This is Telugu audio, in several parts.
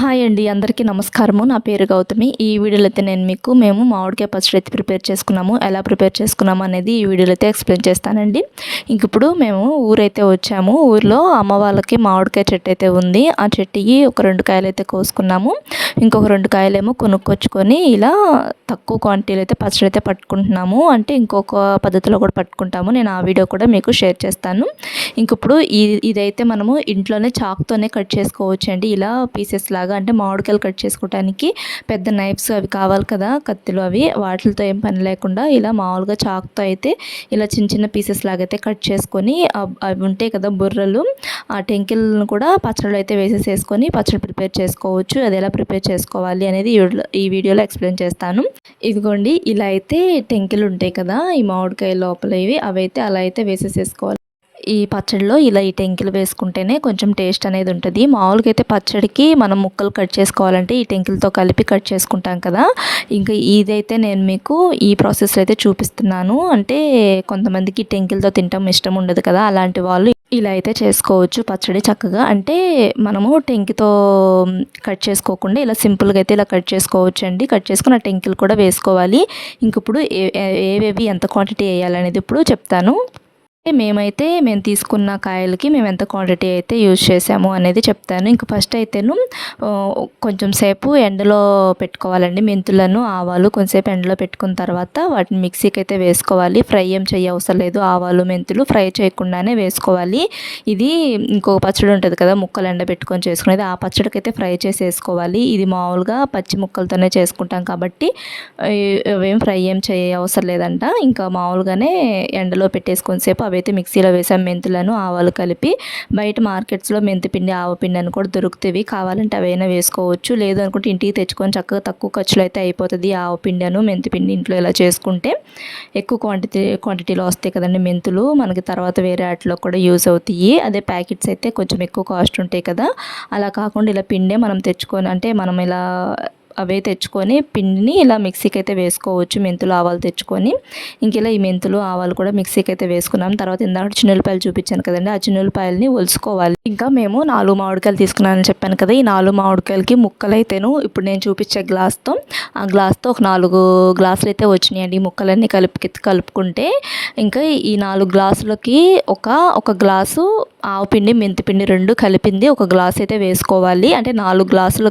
హాయ్ అండి అందరికీ నమస్కారము. నా పేరు గౌతమి. ఈ వీడియోలో అయితే నేను మీకు మేము మామిడికాయ పచ్చడి అయితే ప్రిపేర్ చేసుకున్నాము. ఎలా ప్రిపేర్ చేసుకున్నాము అనేది ఈ వీడియోలో అయితే ఎక్స్ప్లెయిన్ చేస్తానండి. ఇంక ఇప్పుడు మేము ఊరైతే వచ్చాము. ఊర్లో అమ్మ వాళ్ళకి మామిడికాయ చెట్టు అయితే ఉంది. ఆ చెట్టుకి ఒక రెండు కాయలు అయితే కోసుకున్నాము. ఇంకొక రెండు కాయలేమో కొనుక్కొచ్చుకొని ఇలా తక్కువ క్వాంటిటీలో అయితే పచ్చడి అయితే పట్టుకుంటున్నాము. అంటే ఇంకొక పద్ధతిలో కూడా పట్టుకుంటాము. నేను ఆ వీడియో కూడా మీకు షేర్ చేస్తాను. ఇంక ఇప్పుడు ఇదైతే మనము ఇంట్లోనే చాక్తోనే కట్ చేసుకోవచ్చు అండి ఇలా పీసెస్ లాగా అంటే మామిడికాయలు కట్ చేసుకోవడానికి పెద్ద నైఫ్స్ అవి కావాలి కదా కత్తిలు అవి. వాటితో ఏం పని లేకుండా ఇలా మామూలుగా చాక్తో అయితే ఇలా చిన్న చిన్న పీసెస్ లాగా అయితే కట్ చేసుకొని అవి ఉంటాయి కదా బుర్రలు ఆ టెంకిల్ని కూడా పచ్చళ్ళు అయితే వేసేసేసుకొని పచ్చడి ప్రిపేర్ చేసుకోవచ్చు. అది ఎలా ప్రిపేర్ చేసుకోవాలి అనేది ఈ వీడియోలో ఎక్స్ప్లెయిన్ చేస్తాను. ఇదిగోండి ఇలా అయితే టెంకిలు ఉంటాయి కదా ఈ మామిడికాయ లోపల ఇవి అవి అయితే అలా అయితే వేసేసేసుకోవాలి. ఈ పచ్చడిలో ఇలా ఈ టెంకిలు వేసుకుంటేనే కొంచెం టేస్ట్ అనేది ఉంటుంది. మామూలుగా అయితే పచ్చడికి మనం ముక్కలు కట్ చేసుకోవాలంటే ఈ టెంకిలతో కలిపి కట్ చేసుకుంటాం కదా. ఇంకా ఇదైతే నేను మీకు ఈ ప్రాసెస్లో అయితే చూపిస్తున్నాను. అంటే కొంతమందికి టెంకిలతో తినటం ఇష్టం ఉండదు కదా. అలాంటి వాళ్ళు ఇలా అయితే చేసుకోవచ్చు పచ్చడి చక్కగా. అంటే మనము టెంకితో కట్ చేసుకోకుండా ఇలా సింపుల్గా అయితే ఇలా కట్ చేసుకోవచ్చు అండి. కట్ చేసుకుని ఆ టెంకిలు కూడా వేసుకోవాలి. ఇంక ఇప్పుడు ఏవేవి ఎంత క్వాంటిటీ వేయాలనేది ఇప్పుడు చెప్తాను. మేమైతే మేము తీసుకున్న కాయలకి మేము ఎంత క్వాంటిటీ అయితే యూజ్ చేసాము అనేది చెప్తాను. ఇంక ఫస్ట్ అయితేను కొంచెం సేపు ఎండలో పెట్టుకోవాలండి మెంతులను ఆవాలు కొంచెంసేపు ఎండలో పెట్టుకున్న తర్వాత వాటిని మిక్సీకి అయితే వేసుకోవాలి. ఫ్రై ఏం చేయ అవసరం లేదు. ఆవాలు మెంతులు ఫ్రై చేయకుండానే వేసుకోవాలి. ఇది ఇంకొక పచ్చడి ఉంటుంది కదా ముక్కలు ఎండ పెట్టుకొని చేసుకునేది ఆ పచ్చడికి అయితే ఫ్రై చేసి వేసుకోవాలి. ఇది మామూలుగా పచ్చి ముక్కలతోనే చేసుకుంటాం కాబట్టి అవేం ఫ్రై ఏం చేయ అవసరం లేదంట. ఇంకా మామూలుగానే ఎండలో పెట్టేసుకొని సేపు అవి అయితే మిక్సీలో వేసాం మెంతులను ఆవాలు కలిపి బయట మార్కెట్స్లో మెంతిపిండి ఆవపిండి అని కూడా దొరుకుతాయి కావాలంటే అవైనా వేసుకోవచ్చు. లేదు అనుకుంటే ఇంటికి తెచ్చుకొని చక్కగా తక్కువ ఖర్చులో అయితే అయిపోతుంది. ఆవపిండి అను మెంతిపిండి ఇంట్లో ఇలా చేసుకుంటే ఎక్కువ క్వాంటిటీ క్వాంటిటీలో వస్తాయి కదండి మెంతులు. మనకి తర్వాత వేరే వాటిలో కూడా యూజ్ అవుతాయి. అదే ప్యాకెట్స్ అయితే కొంచెం ఎక్కువ కాస్ట్ ఉంటాయి కదా. అలా కాకుండా ఇలా పిండే మనం తెచ్చుకొని అంటే మనం ఇలా అవే తెచ్చుకొని పిండిని ఇలా మిక్సీకి అయితే వేసుకోవచ్చు. మెంతులు ఆవాలు తెచ్చుకొని. ఇంకెలా ఈ మెంతులు ఆవాలు కూడా మిక్సీకి అయితే వేసుకున్నాం. తర్వాత ఇందాక చిన్నులపాయలు చూపించాను కదండి. ఆ చిన్నులపాయలని ఒలుసుకోవాలి. ఇంకా మేము నాలుగు మామిడికాయలు తీసుకున్నానని చెప్పాను కదా ఈ నాలుగు మామిడికాయలకి ముక్కలు ఇప్పుడు నేను చూపించే గ్లాస్తో ఆ గ్లాస్తో ఒక నాలుగు గ్లాసులు అయితే వచ్చినాయండి ముక్కలన్నీ కలిపి కలుపుకుంటే ఇంకా ఈ నాలుగు గ్లాసులకి ఒక ఒక గ్లాసు ఆవు పిండి మెంతిపిండి రెండు కలిపింది ఒక గ్లాస్ అయితే వేసుకోవాలి. అంటే నాలుగు గ్లాసులు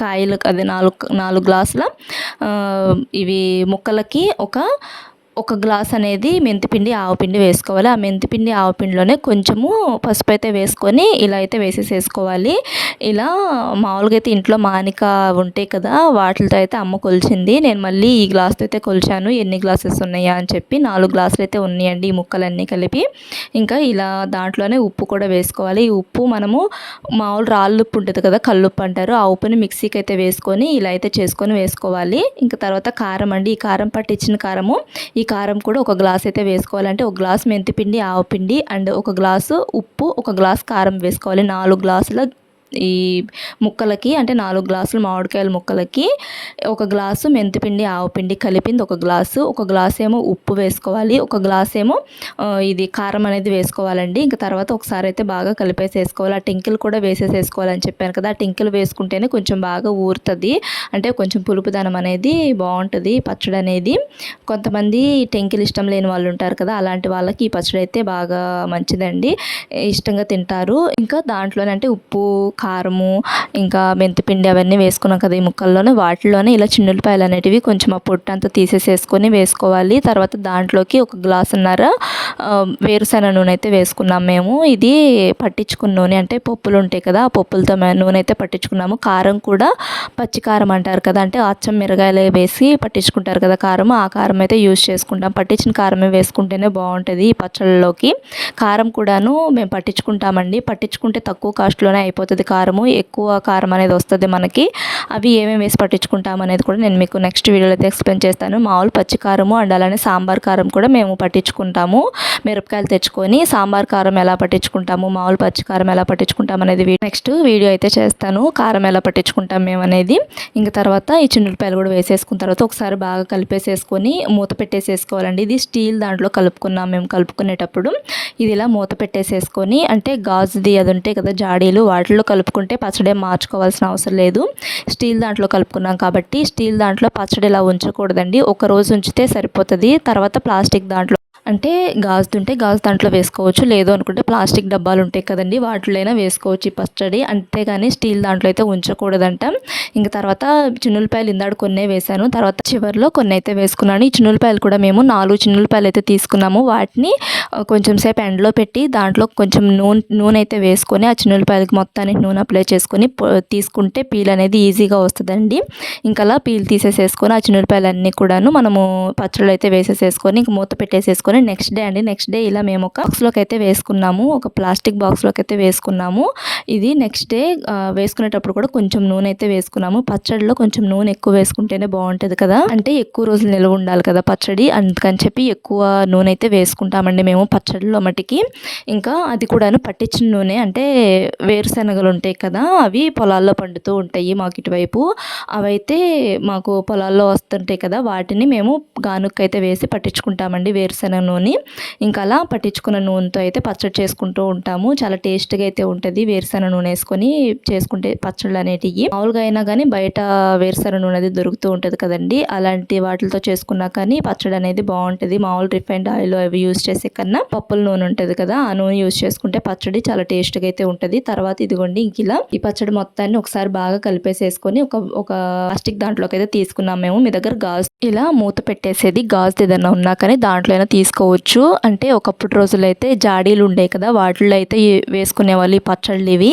కాయలు అదే నాలుగు నాలుగు గ్లాసుల ఇవి ముక్కలకి ఒక ఒక గ్లాస్ అనేది మెంతిపిండి ఆవపిండి వేసుకోవాలి. ఆ మెంతిపిండి ఆవపిండిలోనే కొంచెము పసుపు అయితే వేసుకొని ఇలా అయితే వేసేసేసుకోవాలి. ఇలా మామూలుగా అయితే ఇంట్లో మానిక ఉంటాయి కదా వాటితో అయితే అమ్మ కొలిచింది. నేను మళ్ళీ ఈ గ్లాస్తో అయితే కొలిచాను. ఎన్ని గ్లాసెస్ ఉన్నాయా అని చెప్పి నాలుగు గ్లాసులు అయితే ఉన్నాయండి ఈ ముక్కలన్నీ కలిపి. ఇంకా ఇలా దాంట్లోనే ఉప్పు కూడా వేసుకోవాలి. ఈ ఉప్పు మనము మామూలు రాళ్ళు ఉప్పు ఉంటుంది కదా కల్లుప్పు అంటారు. ఆ ఉప్పుని మిక్సీకి అయితే వేసుకొని ఇలా అయితే చేసుకొని వేసుకోవాలి. ఇంకా తర్వాత కారం అండి. ఈ కారం పట్టించిన కారము ఈ కారం కూడా ఒక గ్లాస్ అయితే వేసుకోవాలంటే ఒక గ్లాస్ మెంతిపిండి ఆవపిండి అండ్ ఒక గ్లాసు ఉప్పు ఒక గ్లాస్ కారం వేసుకోవాలి. నాలుగు గ్లాసుల ఈ ముక్కలకి అంటే నాలుగు గ్లాసులు మామిడికాయల ముక్కలకి ఒక గ్లాసు మెంతిపిండి ఆవపిండి కలిపింది ఒక గ్లాసు. ఒక గ్లాస్ ఏమో ఉప్పు వేసుకోవాలి. ఒక గ్లాస్ ఏమో ఇది కారం అనేది వేసుకోవాలండి. ఇంకా తర్వాత ఒకసారి అయితే బాగా కలిపేసేసుకోవాలి ఆ టెంకిల్ కూడా వేసేసేసుకోవాలని చెప్పాను కదా. ఆ టెంకిల్ వేసుకుంటేనే కొంచెం బాగా ఊరుతుంది. అంటే కొంచెం పులుపుదనం అనేది బాగుంటుంది. పచ్చడి అనేది. కొంతమంది టెంకిల్ ఇష్టం లేని వాళ్ళు ఉంటారు కదా అలాంటి వాళ్ళకి ఈ పచ్చడి అయితే బాగా మంచిదండి. ఇష్టంగా తింటారు. ఇంకా దాంట్లోనే అంటే ఉప్పు కారము ఇంకా మెంతిపిండి అవన్నీ వేసుకున్నాం కదా ఈ ముక్కల్లోనే. వాటిలోనే ఇలా చిన్నులపాయలు అనేటివి కొంచెం ఆ పొట్టు అంతా తీసేసేసుకొని వేసుకోవాలి. తర్వాత దాంట్లోకి ఒక గ్లాసున్నర వేరుశెనగ నూనె అయితే వేసుకున్నాం మేము. ఇది పట్టించుకున్న నూనె అంటే పప్పులు ఉంటాయి కదా ఆ పప్పులతో నూనె అయితే పట్టించుకున్నాము. కారం కూడా పచ్చి కారం అంటారు కదా అంటే అచ్చం మిరగాయలు వేసి పట్టించుకుంటారు కదా కారం ఆ కారం అయితే యూజ్ చేసుకుంటాం. పట్టించిన కారమే వేసుకుంటేనే బాగుంటుంది ఈ పచ్చళ్ళలోకి. కారం కూడాను మేము పట్టించుకుంటామండి. పట్టించుకుంటే తక్కువ కాస్ట్లోనే అయిపోతుంది కారము. ఎక్కువ కారం అనేది వస్తుంది మనకి. అవి ఏమేమి వేసి పట్టించుకుంటాం అనేది కూడా నేను మీకు నెక్స్ట్ వీడియోలో అయితే ఎక్స్ప్లెయిన్ చేస్తాను. మామూలు పచ్చి కారము అండ్ అలానే సాంబార్ కారం కూడా మేము పట్టించుకుంటాము. మిరపకాయలు తెచ్చుకొని సాంబార్ కారం ఎలా పట్టించుకుంటాము మామూలు పచ్చి కారం ఎలా పట్టించుకుంటాం అనేది నెక్స్ట్ వీడియో అయితే చేస్తాను కారం ఎలా పట్టించుకుంటాం మేము అనేది. ఇంకా తర్వాత ఈ చిన్నులపాయలు కూడా వేసేసుకున్న తర్వాత ఒకసారి బాగా కలిపేసేసుకొని మూత పెట్టేసేసుకోవాలండి. ఇది స్టీల్ దాంట్లో కలుపుకున్నాం మేము కలుపుకునేటప్పుడు. ఇది ఇలా మూత పెట్టేసేసుకొని అంటే గాజుది అది ఉంటాయి కదా జాడీలు వాటిలో కలుపుకుంటే పచ్చడి ఏం మార్చుకోవాల్సిన అవసరం లేదు. స్టీల్ దాంట్లో కలుపుకున్నాం కాబట్టి స్టీల్ దాంట్లో పచ్చడి ఇలా ఉంచకూడదండి. ఒక రోజు ఉంచితే సరిపోతుంది. తర్వాత ప్లాస్టిక్ దాంట్లో అంటే గాజు ఉంటే గాజు దాంట్లో వేసుకోవచ్చు. లేదు అనుకుంటే ప్లాస్టిక్ డబ్బాలు ఉంటాయి కదండి. వాటిలోనైనా వేసుకోవచ్చు ఈ పచ్చడి. అంతేగాని స్టీల్ దాంట్లో అయితే ఉంచకూడదంట. ఇంకా తర్వాత చిన్నులపాయలు ఇందాడు కొన్నే వేశాను. తర్వాత చివరిలో కొన్ని అయితే వేసుకున్నాను. ఈ చిన్నులపాయలు కూడా మేము నాలుగు చిన్నులపాయలు అయితే తీసుకున్నాము. వాటిని కొంచెం సేపు ఎండలో పెట్టి దాంట్లో కొంచెం నూనె నూనె అయితే వేసుకొని ఆ చిన్నులపాయలకి మొత్తానికి నూనె అప్లై చేసుకొని తీసుకుంటే పీల్ అనేది ఈజీగా వస్తుందండి. ఇంకా అలా పీల్ తీసేసేసుకొని ఆ చిన్నులపాయలు అన్నీ కూడాను మనము పచ్చళ్ళు అయితే వేసేసేసుకొని ఇంక మూత పెట్టేసేసుకొని నెక్స్ట్ డే అండి నెక్స్ట్ డే ఇలా మేము ఒక బాక్స్లోకి అయితే వేసుకున్నాము. ఒక ప్లాస్టిక్ బాక్స్లోకి అయితే వేసుకున్నాము. ఇది నెక్స్ట్ డే వేసుకునేటప్పుడు కూడా కొంచెం నూనె అయితే వేసుకున్నాము. పచ్చడిలో కొంచెం నూనె ఎక్కువ వేసుకుంటేనే బాగుంటుంది కదా. అంటే ఎక్కువ రోజులు నిల్వ ఉండాలి కదా పచ్చడి. అందుకని చెప్పి ఎక్కువ నూనె అయితే వేసుకుంటామండి మేము. పచ్చడిలో మటుకి ఇంకా అది కూడాను పట్టించిన నూనె అంటే వేరుశనగలు ఉంటాయి కదా అవి పొలాల్లో పండుతూ ఉంటాయి మాకు ఇటువైపు. అవైతే మాకు పొలాల్లో వస్తుంటాయి కదా వాటిని మేము గానుక్కైతే అయితే వేసి పట్టించుకుంటామండి వేరుశనగ నూనె. ఇంకా అలా పట్టించుకున్న నూనెతో అయితే పచ్చడి చేసుకుంటూ ఉంటాము. చాలా టేస్ట్గా అయితే ఉంటుంది వేరుశనగ నూనె వేసుకొని చేసుకుంటే పచ్చళ్ళు అనేటివి మామూలుగా అయినా కానీ బయట వేరుశనగ నూనె అది దొరుకుతూ ఉంటుంది కదండి. అలాంటి వాటితో చేసుకున్నా కానీ పచ్చడి అనేది బాగుంటుంది. మామూలు రిఫైండ్ ఆయిల్ అవి యూజ్ చేసే కన్నా పప్పుల నూనె ఉంటుంది కదా ఆ నూనె యూస్ చేసుకుంటే పచ్చడి చాలా టేస్ట్గా అయితే ఉంటుంది. తర్వాత ఇదిగోండి ఇంక ఇలా ఈ పచ్చడి మొత్తాన్ని ఒకసారి బాగా కలిపేసేసుకొని ఒక ఒక ప్లాస్టిక్ దాంట్లోకి అయితే తీసుకున్నాం మేము. మీ దగ్గర గాజు ఇలా మూత పెట్టేసేది గాజు ఏదైనా ఉన్నా కానీ దాంట్లో అయినా తీసుకోవచ్చు. అంటే ఒకప్పుడు రోజులైతే అయితే జాడీలు ఉండేవి కదా వాటిల్లో అయితే వేసుకునేవాళ్ళు వేసుకునే వాళ్ళు ఈ పచ్చళ్ళు ఇవి.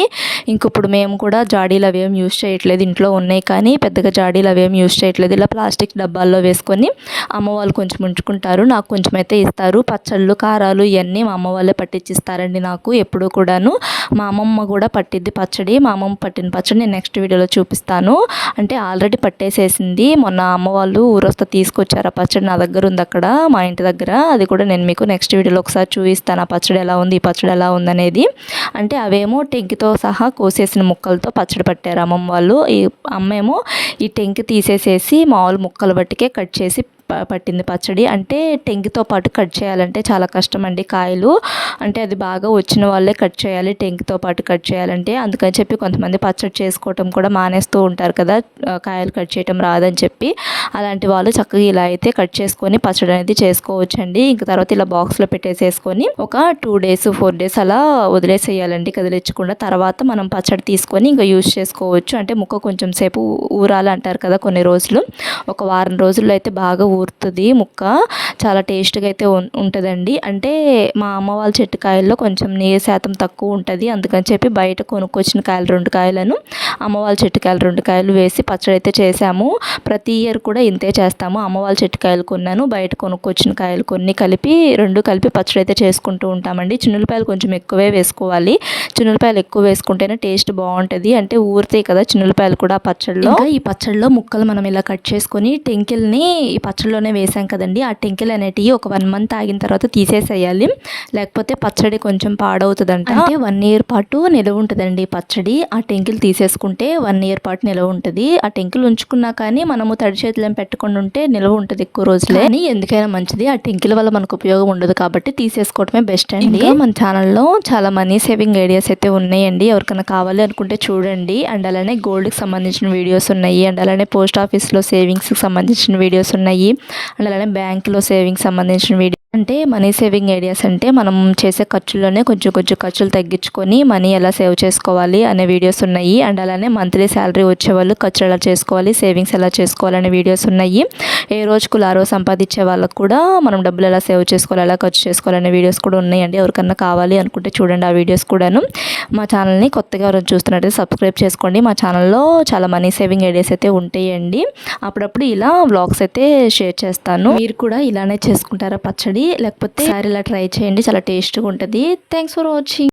ఇంకప్పుడు మేము కూడా జాడీలు అవేం యూజ్ యూస్ చేయట్లేదు ఇంట్లో ఉన్నాయి కానీ పెద్దగా జాడీలు అవేం యూజ్ చేయట్లేదు. ఇలా ప్లాస్టిక్ డబ్బాల్లో వేసుకొని అమ్మ వాళ్ళు కొంచెం ఉంచుకుంటారు నాకు కొంచెం అయితే ఇస్తారు. పచ్చళ్ళు కారాలు ఇవన్నీ మా అమ్మ వాళ్ళే పట్టించిస్తారండి నాకు ఎప్పుడూ కూడాను. మా అమ్మమ్మ కూడా పట్టిద్ది పచ్చడి మా అమ్మమ్మ పట్టిన పచ్చడి నేను నెక్స్ట్ వీడియోలో చూపిస్తాను. అంటే ఆల్రెడీ పట్టేసేసింది మొన్న అమ్మ వాళ్ళు ఊరొస్తే తీసుకొచ్చారు. ఆ పచ్చడి నా దగ్గర ఉంది అక్కడ మా ఇంటి దగ్గర. అది కూడా నేను మీకు నెక్స్ట్ వీడియోలో ఒకసారి చూపిస్తాను. ఆ పచ్చడి ఎలా ఉంది ఈ పచ్చడి ఎలా ఉందనేది అంటే అవేమో టెంకితో సహా కోసేసిన ముక్కలతో పచ్చడి పట్టారు అమ్మమ్మ వాళ్ళు. ఈ అమ్మేమో ఈ టెంకి తీసేసేసి మామూలు ముక్కలు బట్టికే కట్ చేసి పట్టింది పచ్చడి. అంటే టెంకితో పాటు కట్ చేయాలంటే చాలా కష్టం అండి కాయలు. అంటే అది బాగా వచ్చిన వాళ్ళే కట్ చేయాలి టెంకితో పాటు కట్ చేయాలంటే. అందుకని చెప్పి కొంతమంది పచ్చడి చేసుకోవటం కూడా మానేస్తూ ఉంటారు కదా కాయలు కట్ చేయటం రాదని చెప్పి. అలాంటి వాళ్ళు చక్కగా ఇలా అయితే కట్ చేసుకొని పచ్చడి అనేది చేసుకోవచ్చండి. ఇంకా తర్వాత ఇలా బాక్స్లో పెట్టేసేసుకొని ఒక టూ డేస్ ఫోర్ డేస్ అలా వదిలేసేయాలండి. కదిలించకుండా తర్వాత మనం పచ్చడి తీసుకొని ఇంకా యూస్ చేసుకోవచ్చు. అంటే ముక్క కొంచెం సేపు ఊరాలంటారు కదా కొన్ని రోజులు. ఒక వారం రోజుల్లో అయితే బాగా ఊరు ఊరుతుంది ముక్క. చాలా టేస్ట్గా అయితే ఉంటుందండి. అంటే మా అమ్మ వాళ్ళ చెట్టు కాయల్లో కొంచెం నీరు శాతం తక్కువ ఉంటుంది. అందుకని చెప్పి బయట కొనుక్కొచ్చిన కాయలు రెండు కాయలను అమ్మ వాళ్ళ చెట్టు కాయలు రెండు కాయలు వేసి పచ్చడి అయితే చేసాము ప్రతి ఇయర్ కూడా ఇంతే చేస్తాము. అమ్మ వాళ్ళ చెట్టు కాయలు కొన్నాను బయట కొనుక్కొచ్చిన కాయలు కొన్ని కలిపి రెండు కలిపి పచ్చడి అయితే చేసుకుంటూ ఉంటామండి. చిన్నులపాయలు కొంచెం ఎక్కువే వేసుకోవాలి. చిన్నులపాయలు ఎక్కువ వేసుకుంటేనే టేస్ట్ బాగుంటుంది. అంటే ఊరుతాయి కదా చిన్నులపాయలు కూడా పచ్చడిలో ఈ పచ్చడిలో ముక్కలు మనం ఇలా కట్ చేసుకొని టెంకిల్ని ఈ పచ్చడిలోనే వేసాం కదండి. ఆ టెంకిల్ అనేటివి ఒక వన్ మంత్ ఆగిన తర్వాత తీసేసేయాలి. లేకపోతే పచ్చడి కొంచెం పాడవుతుందంట. అంటే వన్ ఇయర్ పాటు నిలవ ఉంటుందండి పచ్చడి. ఆ టెంకిల్ తీసేసుకుంటే వన్ ఇయర్ పాటు నిలవ ఉంటుంది. ఆ టెంకిల్ ఉంచుకున్నా కానీ మనము తడి చేతులు ఏం పెట్టకుండా ఉంటే నిలవ ఉంటుంది ఎక్కువ రోజులే. అని ఎందుకైనా మంచిది. ఆ టెంకిల్ వల్ల మనకు ఉపయోగం ఉండదు కాబట్టి తీసేసుకోవడమే బెస్ట్ అండి. మన ఛానల్లో చాలా మనీ సేవింగ్ ఐడియాస్ అయితే ఉన్నాయండి. ఎవరికైనా కావాలి అనుకుంటే చూడండి. అండ్ అలానే గోల్డ్కి సంబంధించిన వీడియోస్ ఉన్నాయి. అండ్ అలానే పోస్ట్ ఆఫీస్లో సేవింగ్స్కి సంబంధించిన వీడియోస్ ఉన్నాయి. అండ్ అలానే బ్యాంకులో సేవింగ్స్ సంబంధించిన వీడియో అంటే మనీ సేవింగ్ ఐడియాస్ అంటే మనం చేసే ఖర్చుల్లోనే కొంచెం కొంచెం ఖర్చులు తగ్గించుకొని మనీ ఎలా సేవ్ చేసుకోవాలి అనే వీడియోస్ ఉన్నాయి. అండ్ అలానే మంత్లీ శాలరీ వచ్చే వాళ్ళు ఖర్చులు ఎలా చేసుకోవాలి సేవింగ్స్ ఎలా చేసుకోవాలి అనే వీడియోస్ ఉన్నాయి. ఏ రోజుకు లారో రోజు సంపాదించే వాళ్ళకు కూడా మనం డబ్బులు ఎలా సేవ్ చేసుకోవాలి ఎలా ఖర్చు చేసుకోవాలి అనే వీడియోస్ కూడా ఉన్నాయండి. ఎవరికన్నా కావాలి అనుకుంటే చూడండి ఆ వీడియోస్ కూడాను. మా ఛానల్ని కొత్తగా ఎవరైనా చూస్తున్నట్లయితే సబ్స్క్రైబ్ చేసుకోండి. మా ఛానల్లో చాలా మనీ సేవింగ్ ఐడియాస్ అయితే ఉంటాయండి. అప్పుడప్పుడు ఇలా వ్లాగ్స్ అయితే షేర్ చేస్తాను. మీరు కూడా ఇలానే చేసుకుంటారా పచ్చడి? లేకపోతే సారీ ఇలా ట్రై చేయండి చాలా టేస్ట్గా ఉంటుంది. Thanks for watching